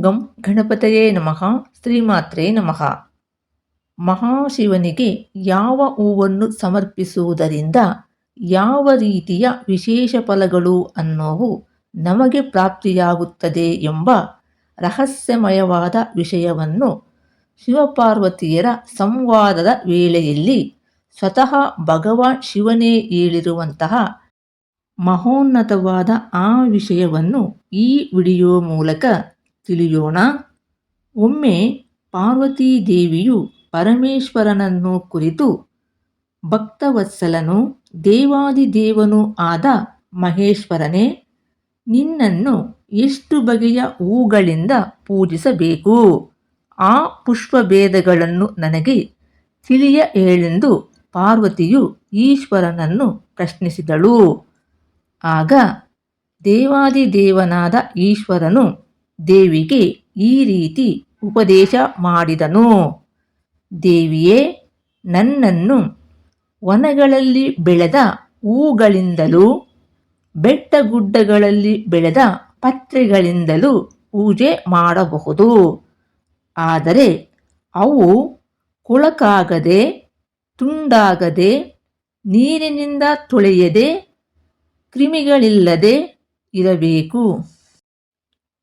ಗಂ ಗಣಪತಯೇ ನಮಃ ಶ್ರೀಮಾತ್ರೇ ನಮಃ ಮಹಾಶಿವನಿಗೆ ಯಾವ ಹೂವನ್ನು ಸಮರ್ಪಿಸುವುದರಿಂದ ಯಾವ ರೀತಿಯ ವಿಶೇಷ ಫಲಗಳು ಅನ್ನೋವು ನಮಗೆ ಪ್ರಾಪ್ತಿಯಾಗುತ್ತದೆ ಎಂಬ ರಹಸ್ಯಮಯವಾದ ವಿಷಯವನ್ನು ಶಿವಪಾರ್ವತಿಯರ ಸಂವಾದದ ವೇಳೆಯಲ್ಲಿ ಸ್ವತಃ ಭಗವಾನ್ ಶಿವನೇ ಹೇಳಿರುವಂತಹ ಮಹೋನ್ನತವಾದ ಆ ವಿಷಯವನ್ನು ಈ ವಿಡಿಯೋ ಮೂಲಕ ತಿಳಿಯೋಣ. ಒಮ್ಮೆ ಪಾರ್ವತೀ ದೇವಿಯು ಪರಮೇಶ್ವರನನ್ನು ಕುರಿತು ಭಕ್ತವತ್ಸಲನು, ದೇವಾದಿದೇವನೂ ಆದ ಮಹೇಶ್ವರನೇ, ನಿನ್ನನ್ನು ಎಷ್ಟು ಬಗೆಯ ಹೂಗಳಿಂದ ಪೂಜಿಸಬೇಕು? ಆ ಪುಷ್ಪಭೇದಗಳನ್ನು ನನಗೆ ತಿಳಿಯ ಹೇಳೆಂದು ಪಾರ್ವತಿಯು ಈಶ್ವರನನ್ನು ಪ್ರಶ್ನಿಸಿದಳು. ಆಗ ದೇವಾದಿದೇವನಾದ ಈಶ್ವರನು ದೇವಿಗೆ ಈ ರೀತಿ ಉಪದೇಶ ಮಾಡಿದನು. ದೇವಿಯೇ, ನನ್ನನ್ನು ವನಗಳಲ್ಲಿ ಬೆಳೆದ ಹೂಗಳಿಂದಲೂ, ಬೆಟ್ಟಗುಡ್ಡಗಳಲ್ಲಿ ಬೆಳೆದ ಪತ್ರೆಗಳಿಂದಲೂ ಪೂಜೆ ಮಾಡಬಹುದು. ಆದರೆ ಅವು ಕೊಳಕಾಗದೆ, ತುಂಡಾಗದೆ, ನೀರಿನಿಂದ ತೊಳೆಯದೆ, ಕ್ರಿಮಿಗಳಿಲ್ಲದೆ ಇರಬೇಕು.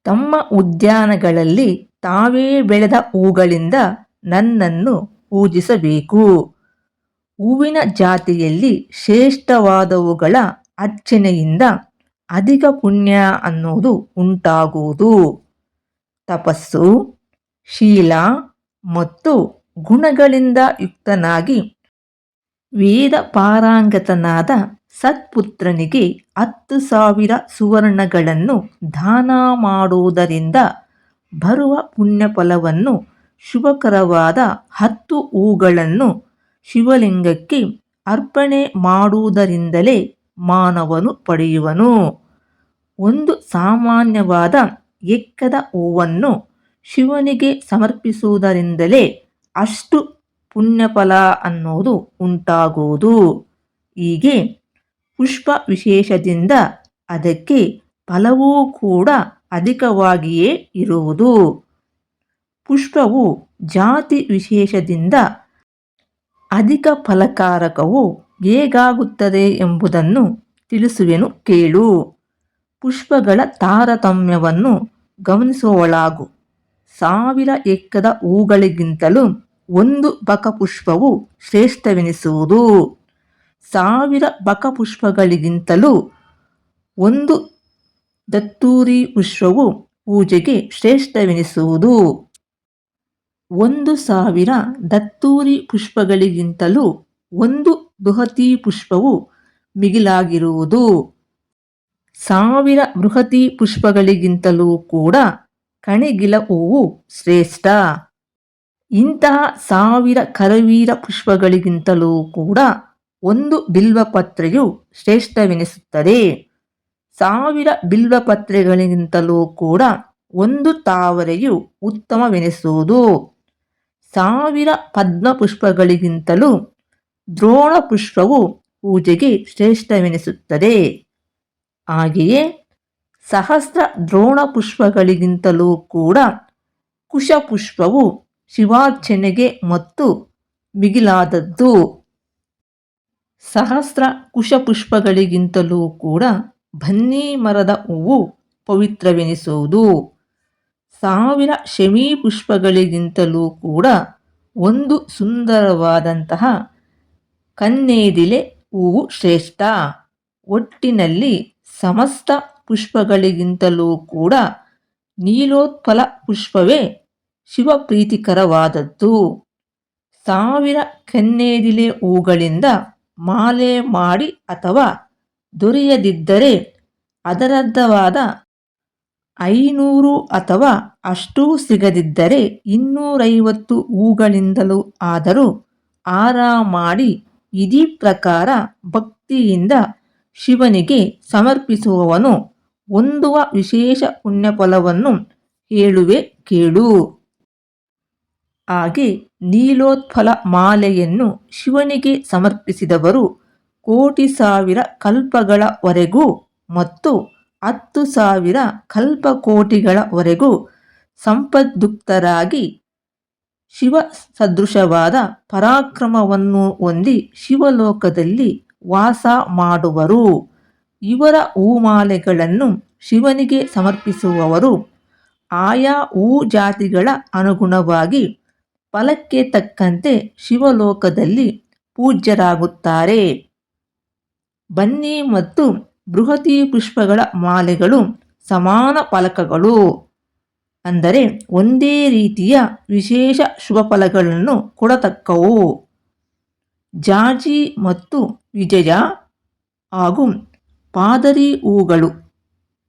ತಮ್ಮ ಉದ್ಯಾನಗಳಲ್ಲಿ ತಾವೇ ಬೆಳೆದ ಹೂಗಳಿಂದ ನನ್ನನ್ನು ಪೂಜಿಸಬೇಕು. ಹೂವಿನ ಜಾತಿಯಲ್ಲಿ ಶ್ರೇಷ್ಠವಾದವುಗಳ ಅರ್ಚನೆಯಿಂದ ಅಧಿಕ ಪುಣ್ಯ ಅನ್ನೋದು ಉಂಟಾಗುವುದು. ತಪಸ್ಸು, ಶೀಲ ಮತ್ತು ಗುಣಗಳಿಂದ ಯುಕ್ತನಾಗಿ ವೇದ ಪಾರಂಗತನಾದ ಸತ್ಪುತ್ರನಿಗೆ ಹತ್ತು ಸಾವಿರ ಸುವರ್ಣಗಳನ್ನು ದಾನ ಮಾಡುವುದರಿಂದ ಬರುವ ಪುಣ್ಯಫಲವನ್ನು ಶುಭಕರವಾದ ಹತ್ತು ಹೂಗಳನ್ನು ಶಿವಲಿಂಗಕ್ಕೆ ಅರ್ಪಣೆ ಮಾಡುವುದರಿಂದಲೇ ಮಾನವನು ಪಡೆಯುವನು. ಒಂದು ಸಾಮಾನ್ಯವಾದ ಎಕ್ಕದ ಹೂವನ್ನು ಶಿವನಿಗೆ ಸಮರ್ಪಿಸುವುದರಿಂದಲೇ ಅಷ್ಟು ಪುಣ್ಯಫಲ ಅನ್ನೋದು ಉಂಟಾಗುವುದು. ಹೀಗೆ ಪುಷ್ಪ ವಿಶೇಷದಿಂದ ಅದಕ್ಕೆ ಫಲವೂ ಕೂಡ ಅಧಿಕವಾಗಿಯೇ ಇರುವುದು. ಪುಷ್ಪವು ಜಾತಿ ವಿಶೇಷದಿಂದ ಅಧಿಕ ಫಲಕಾರಕವು ಹೇಗಾಗುತ್ತದೆ ಎಂಬುದನ್ನು ತಿಳಿಸುವೆನು ಕೇಳು. ಪುಷ್ಪಗಳ ತಾರತಮ್ಯವನ್ನು ಗಮನಿಸುವಳಾಗು ಸಾವಿರ ಎಕ್ಕದ ಹೂಗಳಿಗಿಂತಲೂ ಒಂದು ಬಕಪುಷ್ಪವು ಶ್ರೇಷ್ಠವೆನಿಸುವುದು. ಸಾವಿರ ಬಕಪುಷ್ಪಗಳಿಗಿಂತಲೂ ಒಂದು ದತ್ತೂರಿ ಪುಷ್ಪವು ಪೂಜೆಗೆ ಶ್ರೇಷ್ಠವೆನಿಸುವುದು. ಒಂದು ಸಾವಿರ ದತ್ತೂರಿ ಪುಷ್ಪಗಳಿಗಿಂತಲೂ ಒಂದು ಬೃಹತಿ ಪುಷ್ಪವು ಮಿಗಿಲಾಗಿರುವುದು. ಸಾವಿರ ಬೃಹತಿ ಪುಷ್ಪಗಳಿಗಿಂತಲೂ ಕೂಡ ಕಣಿಗಿಲ ಹೂವು ಶ್ರೇಷ್ಠ. ಇಂತಹ ಸಾವಿರ ಕರವೀರ ಪುಷ್ಪಗಳಿಗಿಂತಲೂ ಕೂಡ ಒಂದು ಬಿಲ್ವಪತ್ರೆಯು ಶ್ರೇಷ್ಠವೆನಿಸುತ್ತದೆ. ಸಾವಿರ ಬಿಲ್ವಪತ್ರೆಗಳಿಗಿಂತಲೂ ಕೂಡ ಒಂದು ತಾವರೆಯು ಉತ್ತಮವೆನಿಸುವುದು. ಸಾವಿರ ಪದ್ಮಪುಷ್ಪಗಳಿಗಿಂತಲೂ ದ್ರೋಣ ಪುಷ್ಪವು ಪೂಜೆಗೆ ಶ್ರೇಷ್ಠವೆನಿಸುತ್ತದೆ. ಹಾಗೆಯೇ ಸಹಸ್ರ ದ್ರೋಣ ಪುಷ್ಪಗಳಿಗಿಂತಲೂ ಕೂಡ ಕುಶಪುಷ್ಪವು ಶಿವಾರ್ಚನೆಗೆ ಮತ್ತು ಮಿಗಿಲಾದದ್ದು. ಸಹಸ್ರ ಕುಶಪುಷ್ಪಗಳಿಗಿಂತಲೂ ಕೂಡ ಬನ್ನಿ ಮರದ ಹೂವು ಪವಿತ್ರವೆನಿಸುವುದು. ಸಾವಿರ ಶಮೀ ಪುಷ್ಪಗಳಿಗಿಂತಲೂ ಕೂಡ ಒಂದು ಸುಂದರವಾದಂತಹ ಕನ್ನೇದಿಲೆ ಹೂವು ಶ್ರೇಷ್ಠ. ಒಟ್ಟಿನಲ್ಲಿ ಸಮಸ್ತ ಪುಷ್ಪಗಳಿಗಿಂತಲೂ ಕೂಡ ನೀಲೋತ್ಪಲ ಪುಷ್ಪವೇ ಶಿವಪ್ರೀತಿಕರವಾದದ್ದು. ಸಾವಿರ ಕನ್ನೇದಿಲೆ ಹೂಗಳಿಂದ ಮಾಲೆ ಮಾಡಿ ಅಥವಾ ದೊರೆಯದಿದ್ದರೆ ಅದರದ್ದವಾದ ಐನೂರು ಅಥವಾ ಅಷ್ಟೂ ಸಿಗದಿದ್ದರೆ ಇನ್ನೂರೈವತ್ತು ಹೂಗಳಿಂದಲೂ ಆದರೂ ಆರಾಮಾಡಿ ಮಾಡಿ ಇದೇ ಪ್ರಕಾರ ಭಕ್ತಿಯಿಂದ ಶಿವನಿಗೆ ಸಮರ್ಪಿಸುವವನು ಹೊಂದುವ ವಿಶೇಷ ಪುಣ್ಯಫಲವನ್ನು ಹೇಳುವೆ ಕೇಳು. ಹಾಗೆ ನೀಲೋತ್ಫಲ ಮಾಲೆಯನ್ನು ಶಿವನಿಗೆ ಸಮರ್ಪಿಸಿದವರು ಕೋಟಿ ಸಾವಿರ ಕಲ್ಪಗಳವರೆಗೂ ಮತ್ತು ಹತ್ತು ಸಾವಿರ ಕಲ್ಪಕೋಟಿಗಳವರೆಗೂ ಸಂಪದ್ಯುಕ್ತರಾಗಿ ಶಿವ ಸದೃಶವಾದ ಪರಾಕ್ರಮವನ್ನು ಹೊಂದಿ ಶಿವಲೋಕದಲ್ಲಿ ವಾಸ ಮಾಡುವರು. ಇವರ ಹೂಮಾಲೆಗಳನ್ನು ಶಿವನಿಗೆ ಸಮರ್ಪಿಸುವವರು. ಆಯಾ ಹೂ ಜಾತಿಗಳ ಅನುಗುಣವಾಗಿ ಫಲಕ್ಕೆ ತಕ್ಕಂತೆ ಶಿವಲೋಕದಲ್ಲಿ ಪೂಜ್ಯರಾಗುತ್ತಾರೆ. ಬನ್ನಿ ಮತ್ತು ಬೃಹತಿ ಪುಷ್ಪಗಳ ಮಾಲೆಗಳು ಸಮಾನ ಫಲಕಗಳು. ಅಂದರೆ ಒಂದೇ ರೀತಿಯ ವಿಶೇಷ ಶುಭ ಫಲಗಳನ್ನು ಕೊಡತಕ್ಕವು. ಜಾಜಿ ಮತ್ತು ವಿಜಯ ಹಾಗೂ ಪಾದರಿ ಹೂಗಳು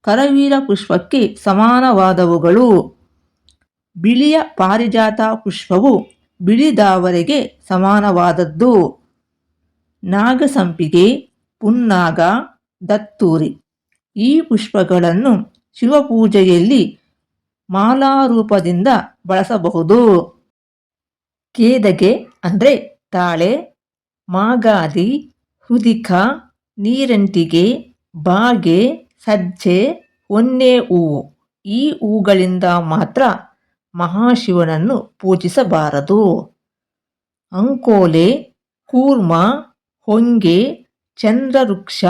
ಕರವೀರ ಪುಷ್ಪಕ್ಕೆ ಸಮಾನವಾದವುಗಳು. ಬಿಳಿಯ ಪಾರಿಜಾತ ಪುಷ್ಪವು ಬಿಳಿದಾವರೆಗೆ ಸಮಾನವಾದದ್ದು. ನಾಗಸಂಪಿಗೆ ಪುನ್ನಾಗ, ದತ್ತೂರಿ. ಈ ಪುಷ್ಪಗಳನ್ನು ಶಿವಪೂಜೆಯಲ್ಲಿ ಮಾಲಾರೂಪದಿಂದ ಬಳಸಬಹುದು. ಕೇದಗೆ ಅಂದರೆ ತಾಳೆ, ಮಾಗಾದಿ, ಹುದಿಕ, ನೀರಂಟಿಗೆ, ಬಾಗೆ, ಸಜ್ಜೆ, ಹೊನ್ನೆ ಹೂವು. ಈ ಹೂಗಳಿಂದ ಮಾತ್ರ ಮಹಾಶಿವನನ್ನು ಪೂಜಿಸಬಾರದು. ಅಂಕೋಲೆ, ಕೂರ್ಮ, ಹೊಂಗೆ, ಚಂದ್ರವೃಕ್ಷ,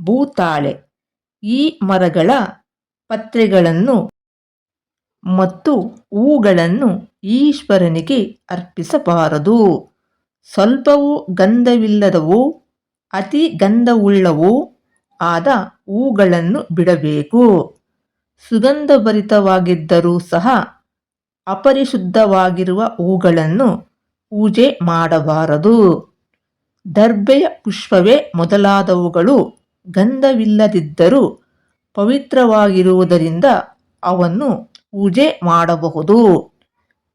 ಭೂತಾಳೆ ಈ ಮರಗಳ ಪತ್ರೆಗಳನ್ನು ಮತ್ತು ಹೂಗಳನ್ನು ಈಶ್ವರನಿಗೆ ಅರ್ಪಿಸಬಾರದು. ಸ್ವಲ್ಪವೂ ಗಂಧವಿಲ್ಲದವು, ಅತಿ ಗಂಧವುಳ್ಳವು ಆದ ಹೂಗಳನ್ನು ಬಿಡಬೇಕು. ಸುಗಂಧಭರಿತವಾಗಿದ್ದರೂ ಸಹ ಅಪರಿಶುದ್ಧವಾಗಿರುವ ಹೂಗಳನ್ನು ಪೂಜೆ ಮಾಡಬಾರದು. ದರ್ಬೆಯ ಪುಷ್ಪವೇ ಮೊದಲಾದವುಗಳು ಗಂಧವಿಲ್ಲದಿದ್ದರೂ ಪವಿತ್ರವಾಗಿರುವುದರಿಂದ ಅವನ್ನು ಪೂಜೆ ಮಾಡಬಹುದು.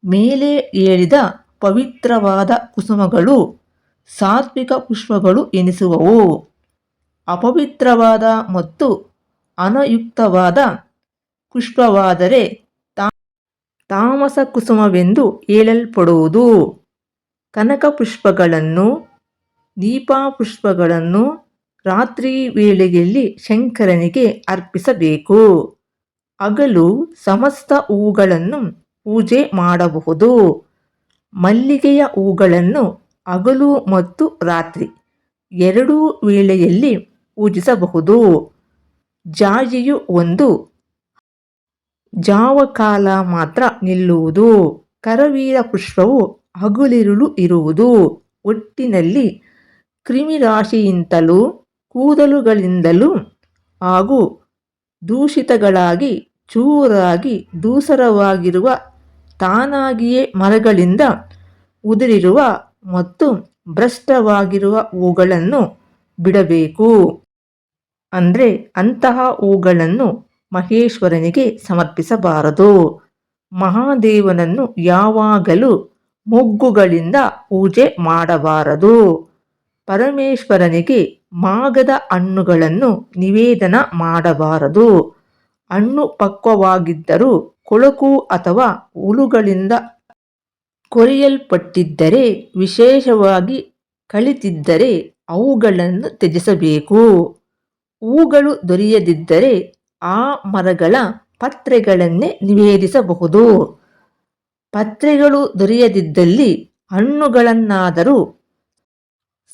ಮೇಲೆ ಹೇಳಿದ ಪವಿತ್ರವಾದ ಕುಸುಮಗಳು ಸಾತ್ವಿಕ ಪುಷ್ಪಗಳು ಎನಿಸುವವು. ಅಪವಿತ್ರವಾದ ಮತ್ತು ಅನಯುಕ್ತವಾದ ಪುಷ್ಪವಾದರೆ ತಾಮಸ ಕುಸುಮವೆಂದು ಹೇಳಲ್ಪಡುವುದು ಕನಕ ಪುಷ್ಪಗಳನ್ನು, ದೀಪಾ ಪುಷ್ಪಗಳನ್ನು ರಾತ್ರಿ ವೇಳೆಯಲ್ಲಿ ಶಂಕರನಿಗೆ ಅರ್ಪಿಸಬೇಕು. ಹಗಲು ಸಮಸ್ತ ಹೂಗಳನ್ನು ಪೂಜೆ ಮಾಡಬಹುದು. ಮಲ್ಲಿಗೆಯ ಹೂಗಳನ್ನು ಹಗಲು ಮತ್ತು ರಾತ್ರಿ ಎರಡೂ ವೇಳೆಯಲ್ಲಿ ಪೂಜಿಸಬಹುದು. ಜಾಜಿಯು ಒಂದು ಜಾವಕಾಲ ಮಾತ್ರ ನಿಲ್ಲುವುದು. ಕರವೀರ ಪುಷ್ಪವು ಹಗುಲಿರುಳು ಇರುವುದು. ಒಟ್ಟಿನಲ್ಲಿ ಕ್ರಿಮಿರಾಶಿಯಿಂದಲೂ, ಕೂದಲುಗಳಿಂದಲೂ ಹಾಗೂ ದೂಷಿತಗಳಾಗಿ, ಚೂರಾಗಿ ದೂಸರವಾಗಿರುವ ತಾನಾಗಿಯೇ ಮರಗಳಿಂದ ಉದುರಿರುವ ಮತ್ತು ಭ್ರಷ್ಟವಾಗಿರುವ ಹೂಗಳನ್ನು ಬಿಡಬೇಕು. ಅಂದರೆ ಅಂತಹ ಹೂಗಳನ್ನು ಮಹೇಶ್ವರನಿಗೆ ಸಮರ್ಪಿಸಬಾರದು. ಮಹಾದೇವನನ್ನು ಯಾವಾಗಲೂ ಮೊಗ್ಗುಗಳಿಂದ ಪೂಜೆ ಮಾಡಬಾರದು. ಪರಮೇಶ್ವರನಿಗೆ ಮಾಗದ ಹಣ್ಣುಗಳನ್ನು ನಿವೇದನ ಮಾಡಬಾರದು. ಹಣ್ಣು ಪಕ್ವವಾಗಿದ್ದರೂ ಕೊಳಕು ಅಥವಾ ಹುಳುಗಳಿಂದ ಕೊರೆಯಲ್ಪಟ್ಟಿದ್ದರೆ, ವಿಶೇಷವಾಗಿ ಕಳಿತಿದ್ದರೆ ಅವುಗಳನ್ನು ತ್ಯಜಿಸಬೇಕು. ಹೂಗಳು ದೊರೆಯದಿದ್ದರೆ ಆ ಮರಗಳ ಪತ್ರೆಗಳನ್ನೇ ನಿವೇದಿಸಬಹುದು. ಪತ್ರೆಗಳು ದೊರೆಯದಿದ್ದಲ್ಲಿ ಹಣ್ಣುಗಳನ್ನಾದರೂ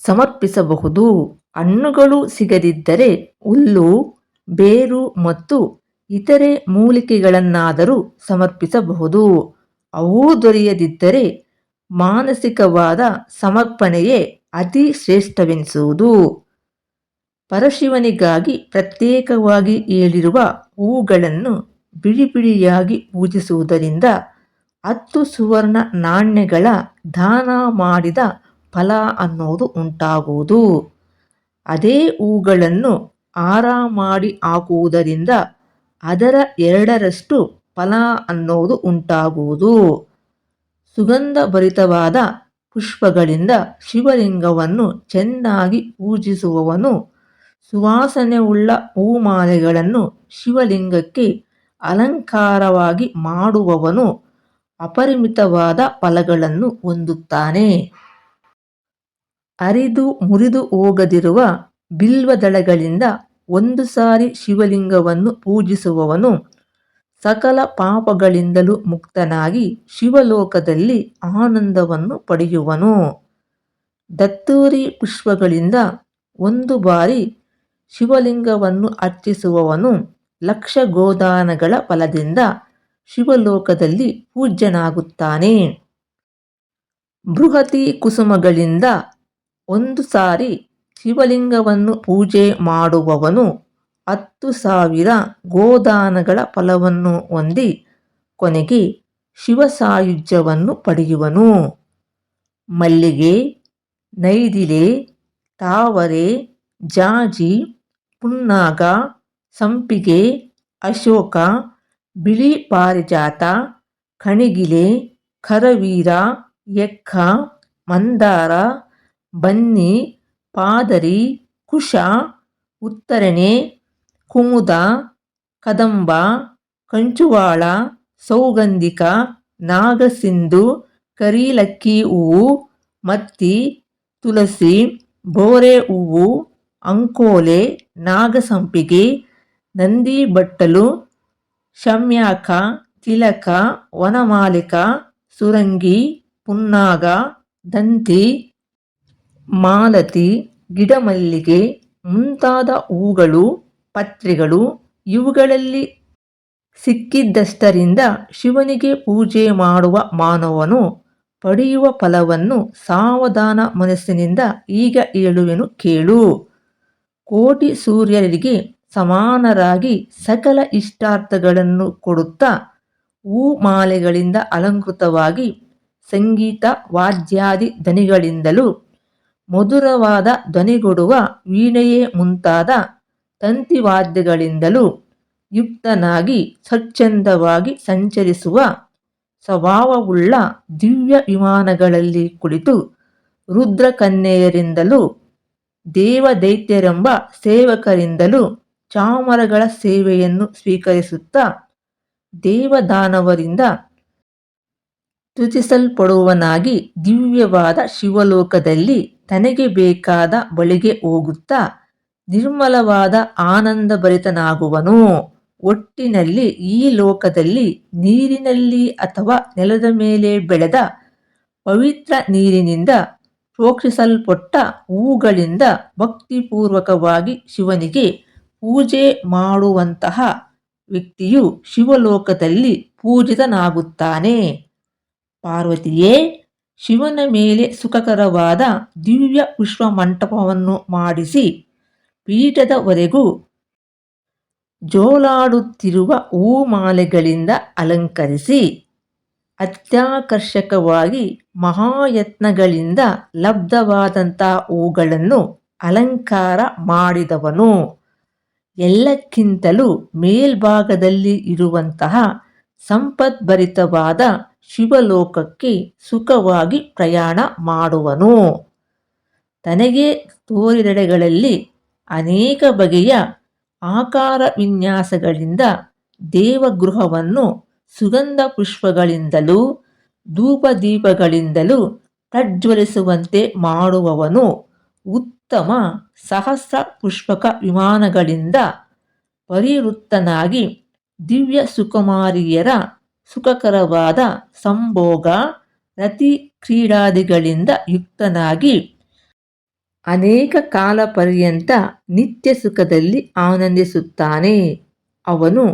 ಸಮರ್ಪಿಸಬಹುದು. ಹಣ್ಣುಗಳು ಸಿಗದಿದ್ದರೆ ಹುಲ್ಲು, ಬೇರು ಮತ್ತು ಇತರೆ ಮೂಲಿಕೆಗಳನ್ನಾದರೂ ಸಮರ್ಪಿಸಬಹುದು. ಅವು ದೊರೆಯದಿದ್ದರೆ ಮಾನಸಿಕವಾದ ಸಮರ್ಪಣೆಯೇ ಅತಿ ಶ್ರೇಷ್ಠವೆನಿಸುವುದು ಪರಶಿವನಿಗಾಗಿ ಪ್ರತ್ಯೇಕವಾಗಿ ಏಳಿರುವ ಹೂಗಳನ್ನು ಬಿಳಿ ಬಿಡಿಯಾಗಿ ಪೂಜಿಸುವುದರಿಂದ ಹತ್ತು ಸುವರ್ಣ ನಾಣ್ಯಗಳ ದಾನ ಮಾಡಿದ ಫಲ ಅನ್ನೋದು ಉಂಟಾಗುವುದು. ಅದೇ ಹೂಗಳನ್ನು ಹಾರ ಮಾಡಿ ಹಾಕುವುದರಿಂದ ಅದರ ಎರಡರಷ್ಟು ಫಲ ಅನ್ನೋದು ಉಂಟಾಗುವುದು. ಸುಗಂಧಭರಿತವಾದ ಪುಷ್ಪಗಳಿಂದ ಶಿವಲಿಂಗವನ್ನು ಚೆನ್ನಾಗಿ ಪೂಜಿಸುವವನು ಸುವಾಸನೆಯುಳ್ಳ ಹೂಮಾಲೆಗಳನ್ನು ಶಿವಲಿಂಗಕ್ಕೆ ಅಲಂಕಾರವಾಗಿ ಮಾಡುವವನು ಅಪರಿಮಿತವಾದ ಫಲಗಳನ್ನು ಹೊಂದುತ್ತಾನೆ. ಅರಿದು ಮುರಿದು ಹೋಗದಿರುವ ಬಿಲ್ವದಳಗಳಿಂದ ಒಂದು ಸಾರಿ ಶಿವಲಿಂಗವನ್ನು ಪೂಜಿಸುವವನು ಸಕಲ ಪಾಪಗಳಿಂದಲೂ ಮುಕ್ತನಾಗಿ ಶಿವಲೋಕದಲ್ಲಿ ಆನಂದವನ್ನು ಪಡೆಯುವನು. ದತ್ತೂರಿ ಪುಷ್ಪಗಳಿಂದ ಒಂದು ಬಾರಿ ಶಿವಲಿಂಗವನ್ನು ಅರ್ಚಿಸುವವನು ಲಕ್ಷ ಗೋದಾನಗಳ ಫಲದಿಂದ ಶಿವಲೋಕದಲ್ಲಿ ಪೂಜ್ಯನಾಗುತ್ತಾನೆ. ಬೃಹತಿ ಕುಸುಮಗಳಿಂದ ಒಂದು ಸಾರಿ ಶಿವಲಿಂಗವನ್ನು ಪೂಜೆ ಮಾಡುವವನು ಹತ್ತು ಸಾವಿರ ಗೋದಾನಗಳ ಫಲವನ್ನು ಹೊಂದಿ ಕೊನೆಗೆ ಶಿವಸಾಯುಜ್ಯವನ್ನು ಪಡೆಯುವನು. ಮಲ್ಲಿಗೆ, ನೈದಿಲೆ, ತಾವರೆ, ಜಾಜಿ ಪುನ್ನಾಗ, ಸಂಪಿಗೆ, ಅಶೋಕ, ಬಿಳಿ ಪಾರಿಜಾತ, ಕಣಿಗಿಲೆ, ಕರವೀರ, ಎಕ್ಕ, ಮಂದಾರ, ಬನ್ನಿ, ಪಾದರಿ, ಕುಶ, ಉತ್ತರಣೆ, ಕುಮುದ, ಕದಂಬ, ಕಂಚುವಾಳ, ಸೌಗಂಧಿಕ, ನಾಗಸಿಂಧು, ಕರಿಲಕ್ಕಿ ಹೂವು, ಮತ್ತಿ, ತುಳಸಿ, ಬೋರೆ ಹೂವು, ಅಂಕೋಲೆ ನಾಗಸಂಪಿಗೆ ನಂದಿ ಬಟ್ಟಲು ಶಮ್ಯಾಕ, ತಿಲಕ, ವನಮಾಲಿಕ, ಸುರಂಗಿ, ಪುನ್ನಾಗ, ದಂತಿ, ಮಾಲತಿ, ಗಿಡಮಲ್ಲಿಗೆ ಮುಂತಾದ ಹೂಗಳು, ಪತ್ರಿಗಳು ಇವುಗಳಲ್ಲಿ ಸಿಕ್ಕಿದ್ದಷ್ಟರಿಂದ ಶಿವನಿಗೆ ಪೂಜೆ ಮಾಡುವ ಮಾನವನು ಪಡೆಯುವ ಫಲವನ್ನು ಸಾವಧಾನ ಮನಸ್ಸಿನಿಂದ ಈಗ ಹೇಳುವೆನು ಕೇಳು. ಕೋಟಿ ಸೂರ್ಯರಿಗೆ ಸಮಾನರಾಗಿ ಸಕಲ ಇಷ್ಟಾರ್ಥಗಳನ್ನು ಕೊಡುತ್ತಾ ಹೂಮಾಲೆಗಳಿಂದ ಅಲಂಕೃತವಾಗಿ ಸಂಗೀತ, ವಾದ್ಯಾದಿ ಧ್ವನಿಗಳಿಂದಲೂ ಮಧುರವಾದ ಧ್ವನಿಗೊಡುವ ವೀಣೆಯೇ ಮುಂತಾದ ತಂತಿವಾದ್ಯಗಳಿಂದಲೂ ಯುಕ್ತನಾಗಿ ಸ್ವಚ್ಛಂದವಾಗಿ ಸಂಚರಿಸುವ ಸ್ವಭಾವವುಳ್ಳ ದಿವ್ಯ ವಿಮಾನಗಳಲ್ಲಿ ಕುಳಿತು ರುದ್ರಕನ್ಯೆಯರಿಂದಲೂ ದೇವದೈತ್ಯರೆಂಬ ಸೇವಕರಿಂದಲೂ ಚಾಮರಗಳ ಸೇವೆಯನ್ನು ಸ್ವೀಕರಿಸುತ್ತಾ ದೇವದಾನವರಿಂದ ಸ್ತುತಿಸಲ್ಪಡುವವನಾಗಿ ದಿವ್ಯವಾದ ಶಿವಲೋಕದಲ್ಲಿ ತನಗೆ ಬೇಕಾದ ಬಳಿಗೆ ಹೋಗುತ್ತಾ ನಿರ್ಮಲವಾದ ಆನಂದಭರಿತನಾಗುವನು. ಒಟ್ಟಿನಲ್ಲಿ ಈ ಲೋಕದಲ್ಲಿ ನೀರಿನಲ್ಲಿ ಅಥವಾ ನೆಲದ ಮೇಲೆ ಬೆಳೆದ ಪವಿತ್ರ ನೀರಿನಿಂದ ಪ್ರೋಕ್ಷಿಸಲ್ಪಟ್ಟ ಹೂಗಳಿಂದ ಭಕ್ತಿಪೂರ್ವಕವಾಗಿ ಶಿವನಿಗೆ ಪೂಜೆ ಮಾಡುವಂತಹ ವ್ಯಕ್ತಿಯು ಶಿವಲೋಕದಲ್ಲಿ ಪೂಜಿತನಾಗುತ್ತಾನೆ. ಪಾರ್ವತಿಯೇ, ಶಿವನ ಮೇಲೆ ಸುಖಕರವಾದ ದಿವ್ಯ ಪುಷ್ಪ ಮಂಟಪವನ್ನು ಮಾಡಿಸಿ ಪೀಠದವರೆಗೂ ಜೋಲಾಡುತ್ತಿರುವ ಹೂಮಾಲೆಗಳಿಂದ ಅಲಂಕರಿಸಿ ಅತ್ಯಾಕರ್ಷಕವಾಗಿ ಮಹಾಯತ್ನಗಳಿಂದ ಲಬ್ಧವಾದಂಥ ಹೂಗಳನ್ನು ಅಲಂಕಾರ ಮಾಡಿದವನು. ಎಲ್ಲಕ್ಕಿಂತಲೂ ಮೇಲ್ಭಾಗದಲ್ಲಿ ಇರುವಂತಹ ಸಂಪದ್ಭರಿತವಾದ ಶಿವಲೋಕಕ್ಕೆ ಸುಖವಾಗಿ ಪ್ರಯಾಣ ಮಾಡುವನು. ತನಗೆ ತೋರಿದೆಡೆಗಳಲ್ಲಿ ಅನೇಕ ಬಗೆಯ ಆಕಾರ ವಿನ್ಯಾಸಗಳಿಂದ ದೇವಗೃಹವನ್ನು ಸುಗಂಧ ಪುಷ್ಪಗಳಿಂದಲೂ ಧೂಪದೀಪಗಳಿಂದಲೂ ಪ್ರಜ್ವಲಿಸುವಂತೆ ಮಾಡುವವನು ಉತ್ತಮ ಸಹಸ್ರ ಪುಷ್ಪಕ ವಿಮಾನಗಳಿಂದ ಪರಿವೃತ್ತನಾಗಿ ದಿವ್ಯ ಸುಕುಮಾರಿಯರ ಸುಖಕರವಾದ ಸಂಭೋಗ ರತಿ ಕ್ರೀಡಾದಿಗಳಿಂದ ಯುಕ್ತನಾಗಿ ಅನೇಕ ಕಾಲ ಪರ್ಯಂತ ನಿತ್ಯ ಸುಖದಲ್ಲಿ ಆನಂದಿಸುತ್ತಾನೆ. ಅವನು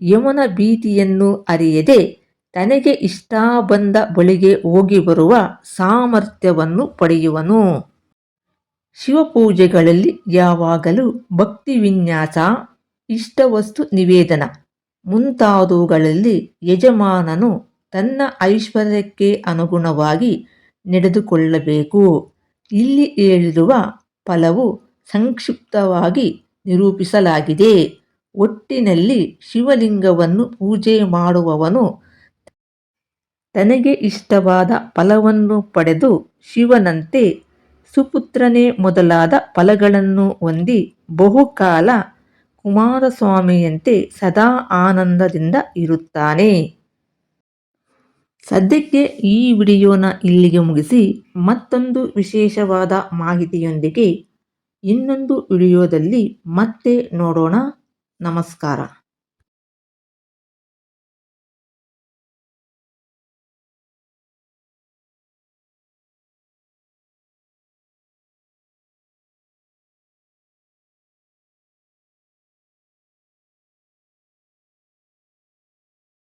ಯಮನ ಭೀತಿಯನ್ನು ಅರಿಯದೆ ತನಗೆ ಇಷ್ಟ ಬಂದ ಬಳಿಗೆ ಹೋಗಿ ಬರುವ ಸಾಮರ್ಥ್ಯವನ್ನು ಪಡೆಯುವನು. ಶಿವಪೂಜೆಗಳಲ್ಲಿ ಯಾವಾಗಲೂ ಭಕ್ತಿ ವಿನ್ಯಾಸ, ಇಷ್ಟವಸ್ತು ನಿವೇದನ. ಮುಂತಾದವುಗಳಲ್ಲಿ ಯಜಮಾನನು ತನ್ನ ಐಶ್ವರ್ಯಕ್ಕೆ ಅನುಗುಣವಾಗಿ ನಡೆದುಕೊಳ್ಳಬೇಕು. ಇಲ್ಲಿ ಹೇಳಿರುವ ಫಲವು ಸಂಕ್ಷಿಪ್ತವಾಗಿ ನಿರೂಪಿಸಲಾಗಿದೆ. ಒಟ್ಟಿನಲ್ಲಿ ಶಿವಲಿಂಗವನ್ನು ಪೂಜೆ ಮಾಡುವವನು ತನಗೆ ಇಷ್ಟವಾದ ಫಲವನ್ನು ಪಡೆದು ಶಿವನಂತೆ ಸುಪುತ್ರನೇ ಮೊದಲಾದ ಫಲಗಳನ್ನು ಹೊಂದಿ ಬಹುಕಾಲ ಕುಮಾರಸ್ವಾಮಿಯಂತೆ ಸದಾ ಆನಂದದಿಂದ ಇರುತ್ತಾನೆ. ಸದ್ಯಕ್ಕೆ ಈ ವಿಡಿಯೋನ ಇಲ್ಲಿಗೆ ಮುಗಿಸಿ ಮತ್ತೊಂದು ವಿಶೇಷವಾದ ಮಾಹಿತಿಯೊಂದಿಗೆ ಇನ್ನೊಂದು ವಿಡಿಯೋದಲ್ಲಿ ಮತ್ತೆ ನೋಡೋಣ. ನಮಸ್ಕಾರ